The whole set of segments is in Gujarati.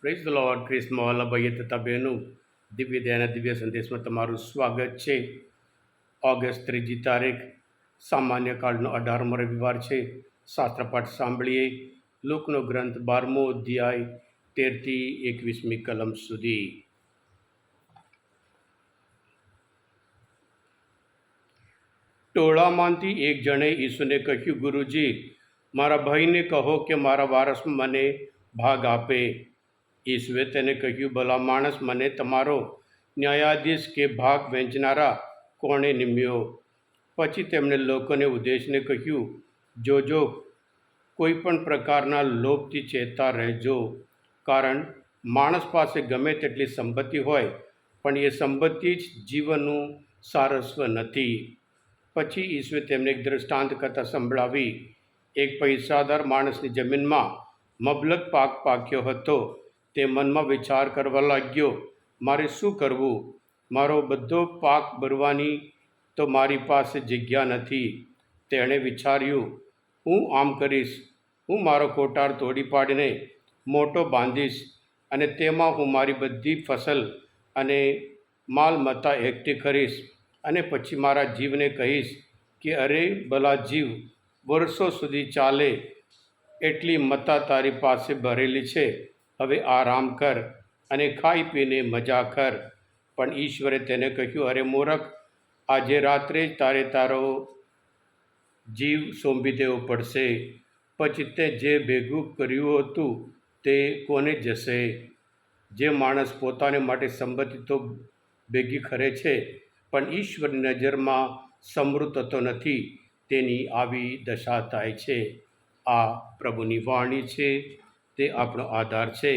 પ્રેઝ લોર્ડ ક્રિસ્મા વાલા તથા બહેનો દિવ્ય દયાના દિવ્ય સંદેશમાં તમારું સ્વાગત છે. ઓગસ્ટ ત્રીજી તારીખ, સામાન્ય કાળનો અઢારમો રવિવાર છે. શાસ્ત્રપાઠ સાંભળીએ. લોકનો ગ્રંથ બારમો અધ્યાય, તેરથી એકવીસમી કલમ સુધી. ટોળામાંથી એક જણે ઈસુને કહ્યું, ગુરુજી, મારા ભાઈને કહો કે મારા વારસમાં મને ભાગ આપે. ઈસુએ તેને કહ્યું, ભલા માણસ મને તમારો ન્યાયાધીશ કે ભાગ વહેંચનારા કોણે નિમ્યો? પછી તેમણે લોકોને ઉદ્દેશને કહ્યું જોજો કોઈ પણ પ્રકારના લોભથી ચેતા રહેજો, કારણ માણસ પાસે ગમે તેટલી સંપત્તિ હોય, પણ એ સંપત્તિ જ જીવનનું સારસ્વ નથી. પછી ઈશ્વરે તેમને એક દ્રષ્ટાંત કથા સંભળાવી, એક પૈસાદાર માણસની જમીનમાં મબલક પાક પાક્યો હતો. તે મનમાં વિચાર કરવા લાગ્યો, મારે શું કરવું? મારો બધો પાક ભરવાની તો મારી પાસે જગ્યા નથી. તેણે વિચાર્યું, હું આમ કરીશ. હું મારો કોટાર તોડી પાડીને મોટો બાંધીશ અને તેમાં હું મારી બધી ફસલ અને માલમત્તા એકઠી કરીશ અને પછી મારા જીવને કહીશ કે, અરે ભલા જીવ, વર્ષો સુધી ચાલે એટલી મતા તારી પાસે ભરેલી છે. હવે આરામ કર અને ખાઈ પીને મજા કર. પણ ઈશ્વરે તેને કહ્યું, અરે મૂરખ, આજે રાત્રે જ તારે તારો જીવ સોંપી દેવો પડશે. પછી તે જે ભેગું કર્યું હતું તે કોને જશે? જે માણસ પોતાને માટે સંપત્તિ તો ભેગી ખરે છે, પણ ઈશ્વરની નજરમાં સમૃદ્ધ થતો નથી. તેની આવી દશા થાય છે. આ પ્રભુની વાણી છે. તે આપણો આધાર છે.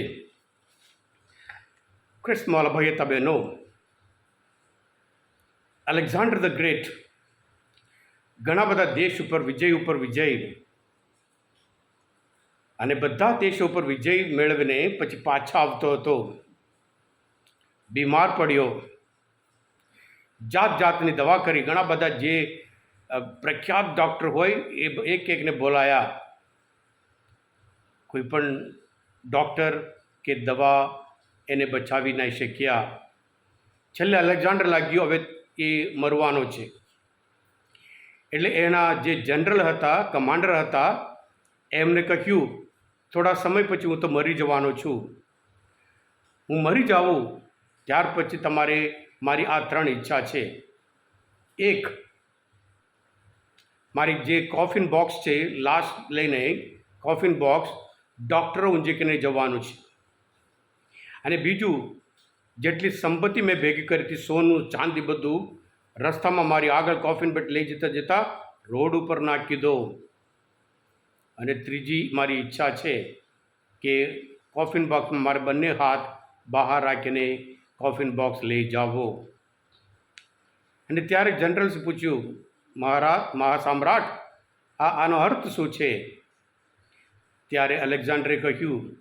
ક્રિસ્મલ ભાઈ તબેનો અલેક્ઝાન્ડર ધ ગ્રેટ ઘણા બધા દેશ ઉપર વિજય ઉપર વિજય. અને બધા દેશો ઉપર વિજય મેળવીને પછી પાછા આવતો હતો. બીમાર પડ્યો. જાત જાતની દવા કરી. ઘણા બધા જે પ્રખ્યાત ડૉક્ટર હોય એ એક એકને બોલાયા. કોઈ પણ ડૉક્ટર કે દવા એને બચાવી નહીં શક્યા. છેલ્લે અલેક્ઝાન્ડર લાગ્યો, હવે એ મરવાનો છે. એટલે એના જે જનરલ હતા, કમાન્ડર હતા, એમને કહ્યું, થોડા સમય પછી હું તો મરી જવાનો છું. હું મરી જાઉં, ત્યાર પછી તમારે મારી આ ત્રણ ઈચ્છા છે. એક, મારી જે કોફિન બોક્સ છે, લાશ લઈને કોફિન બોક્સ ડૉક્ટરો ઊંઝીકીને જવાનું છે. અને બીજું, જેટલી સંપત્તિ મેં ભેગી કરી હતી, સોનું, ચાંદી બધું, રસ્તામાં મારી આગળ કોફિન બેટ લઈ જતા જતા રોડ ઉપર નાખી દો. અને ત્રીજી મારી ઈચ્છા છે કે કોફિન બોક્સમાં મારે બંને હાથ બહાર રાખીને કોફિન બોક્સ લઈ જાવો. અને ત્યારે જનરલ્સે પૂછ્યું, મહારાજ, મહાસમ્રાટ, આ આનો અર્થ શું છે? ત્યારે અલેક્ઝાન્ડરે કહ્યું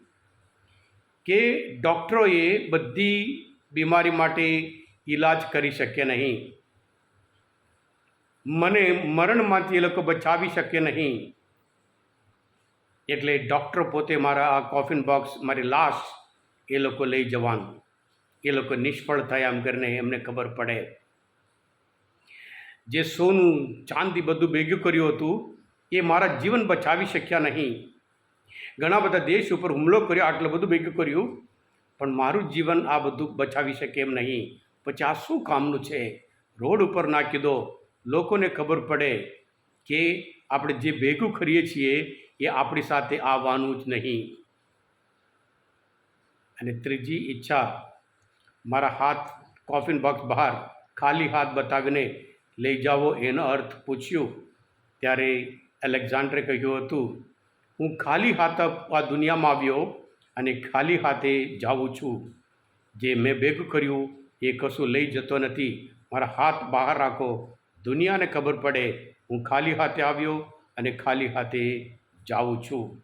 કે ડૉક્ટરોએ બધી બીમારી માટે ઈલાજ કરી શકે નહીં. મને મરણમાંથી એ લોકો બચાવી શકે નહીં. એટલે ડૉક્ટર પોતે મારા આ કોફિન બોક્સ, મારી લાશ એ લોકો લઈ જવાનું. એ લોકો નિષ્ફળ થયા એમ કરીને એમને ખબર પડે. જે સોનું ચાંદી બધું ભેગું કર્યું હતું, એ મારા જીવન બચાવી શક્યા નહીં. ઘણા બધા દેશ ઉપર હુમલો કર્યો, આટલું બધું ભેગું કર્યું. પણ મારું જીવન આ બધું બચાવી શકે એમ નહીં. પછી આ શું કામનું છે? રોડ ઉપર નાખી દો. લોકોને ખબર પડે કે આપણે જે ભેગું કરીએ છીએ એ આપણી સાથે આવવાનું જ નહીં. અને ત્રીજી ઈચ્છા, મારા હાથ કોફિન બોક્સ બહાર ખાલી હાથ બતાવીને લઈ જાઓ એનો અર્થ પૂછ્યું. ત્યારે એલેક્ઝાન્ડરે કહ્યું હતું હું ખાલી હાથ આ દુનિયામાં આવ્યો અને ખાલી હાથે જાઉં છું. જે મેં ભેગું કર્યું એ કશું લઈ જતો નથી. મારા હાથ બહાર રાખો. દુનિયાને ખબર પડે હું ખાલી હાથે આવ્યો અને ખાલી હાથે જાઉં છું.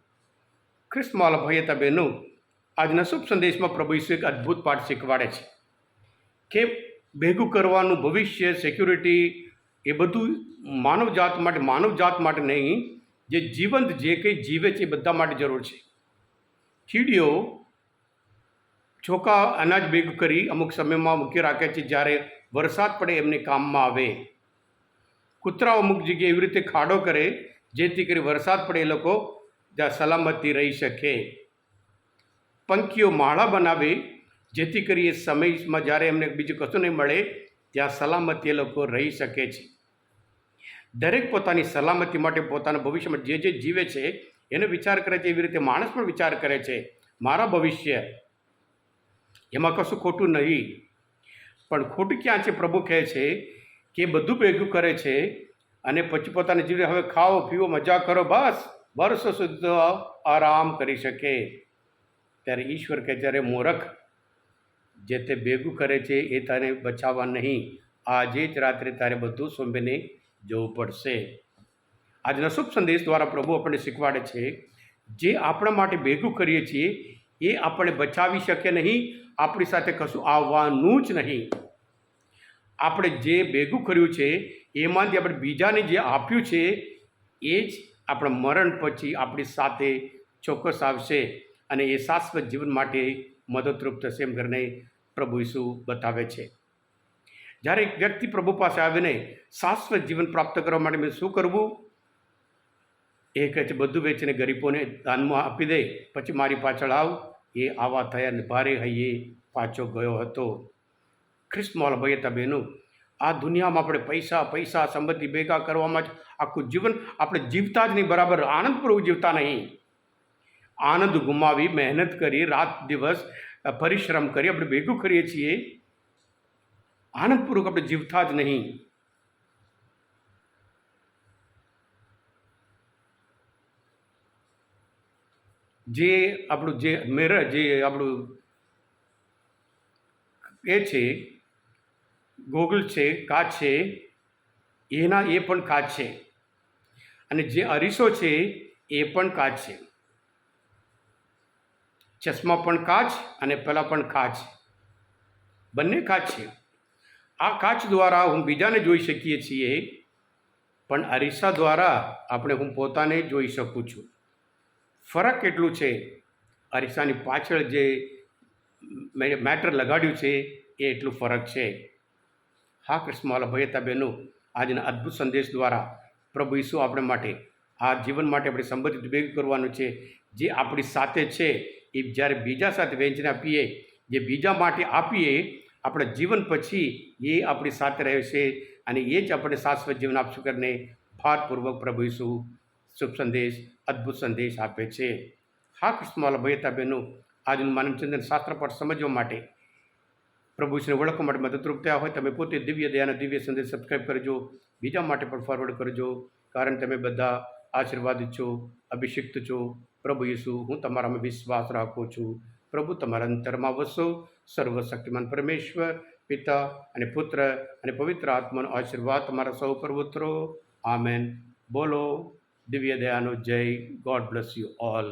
ખ્રિસ્તમાલ ભાઈ બહેનો, આજના શુભ સંદેશમાં પ્રભુ ઈસુ એક અદ્ભુત પાઠ શીખવાડે છે. કે ભેગું કરવાનું ભવિષ્ય સિક્યુરિટી એ બધું માનવજાત માટે માનવજાત માટે નહીં જે જીવંત જે કંઈ જીવે છે એ બધા માટે જરૂર છે. કીડીઓ ચોખા અનાજ ભેગું કરી અમુક સમયમાં મૂકી રાખે છે જ્યારે વરસાદ પડે એમને કામમાં આવે. કૂતરાઓ અમુક જગ્યાએ એવી રીતે ખાડો કરે જેથી કરી વરસાદ પડે એ લોકો ત્યાં સલામતી રહી શકે. પંખીઓ માળા બનાવે જેથી કરી એ સમયમાં જ્યારે એમને બીજું કશું નહીં મળે ત્યાં સલામતી એ લોકો રહી શકે છે. દરેક પોતાની સલામતી માટે પોતાના ભવિષ્યમાં જે જે જીવે છે, એનો વિચાર કરે છે, એવી રીતે માણસ પણ વિચાર કરે છે, મારા ભવિષ્ય એમાં કશું ખોટું નહીં. પણ ખોટું ક્યાં છે? પ્રભુ કહે છે કે બધું ભેગું કરે છે અને પછી પોતાના જીવને હવે ખાઓ પીવો મજા કરો, બસ, વર્ષો સુધી આરામ કરી શકે. ત્યારે ઈશ્વર કહે જ્યારે મૂરખ, જે તે ભેગું કરે છે એ તને બચાવવા નહીં. આજે જ રાત્રે તારે બધું સોંપીને જવું પડશે. આજના શુભ સંદેશ દ્વારા પ્રભુ આપણને શીખવાડે છે, જે આપણા માટે ભેગું કરીએ છીએ, એ આપણે બચાવી શકે નહીં, આપણી સાથે કશું આવવાનું જ નહીં. આપણે જે ભેગું કર્યું છે, એમાંથી આપણે બીજાને જે આપ્યું છે, એ જ આપણા મરણ પછી આપણી સાથે ચોક્કસ આવશે અને એ શાશ્વત જીવન માટે મદદરૂપ થશે એમ કરીને પ્રભુ ઈસુ બતાવે છે. જ્યારે એક વ્યક્તિ પ્રભુ પાસે આવીને શાશ્વત જીવન પ્રાપ્ત કરવા માટે મેં શું કરવું? એ કહે છે બધું વેચીને ગરીબોને દાનમાં આપી દે, પછી મારી પાછળ આવ. એ આવા થયા ને ભારે હૈયે પાછો ગયો હતો. ખ્રિસ્તમોલ ભયતા બહેનો, આ દુનિયામાં આપણે પૈસા પૈસા, સંબંધી ભેગા કરવામાં જ આખું જીવન આપણે જીવતા જ નહીં, બરાબર? આનંદપૂર્વક જીવતા નહીં. આનંદ ગુમાવી, મહેનત કરી, રાત દિવસ પરિશ્રમ કરી, આપણે ભેગું કરીએ છીએ. આનંદપૂર્વક આપણે જીવતા જ નહીં. જે આપણું જે મેર જે આપણું એ છે, ગોગલ છે, કાચ છે, એના એ પણ કાચ છે. અને જે અરીસો છે, એ પણ કાચ છે. ચશ્મા પણ કાચ અને પેલા પણ કાચ. બંને કાચ છે. આ કાચ દ્વારા હું બીજાને જોઈ શકીએ છીએ, પણ અરીસા દ્વારા આપણે હું પોતાને જોઈ શકું છું. ફરક એટલું છે, અરીસાની પાછળ જે મેટર લગાડ્યું છે, એ એટલું ફરક છે. હા કૃષ્ણવાલા ભયતા બહેનો આજના અદ્ભુત સંદેશ દ્વારા પ્રભુ ઈસુ આપણે માટે, આ જીવન માટે આપણે સંબંધિત ભેગું કરવાનું છે. જે આપણી સાથે છે, એ જ્યારે બીજા સાથે વહેંચીને આપીએ, જે બીજા માટે આપીએ આપણા જીવન પછી એ આપણી સાથે રહેશે અને એ જ આપણે શાશ્વત જીવન આપશું કરીને ભારપૂર્વક પ્રભુ ઈસુ શુભ સંદેશ, અદ્ભુત સંદેશ આપે છે. હા ભયતા બહેનો આજનું માનવચંદન શાસ્ત્ર પર સમજવા માટે પ્રભુ ઈશ્વરને ઓળખવા માટે મદદરૂપ થયા હોય, તમે પોતે દિવ્ય દયાના દિવ્ય સંદેશ સબસ્ક્રાઈબ કરજો. બીજા માટે પણ ફોરવર્ડ કરજો, કારણ તમે બધા આશીર્વાદિત છો, અભિષિક્ત છો. પ્રભુ ઈસુ, હું તમારામાં વિશ્વાસ રાખું છું. પ્રભુ, તમારા અંતરમાં વસો. સર્વશક્તિમાન પરમેશ્વર, પિતા અને પુત્ર અને પવિત્ર આત્માનો આશીર્વાદ તમારા સૌ પર ઉતરો. આમેન. બોલો, દિવ્ય દયાનો જય. God bless you all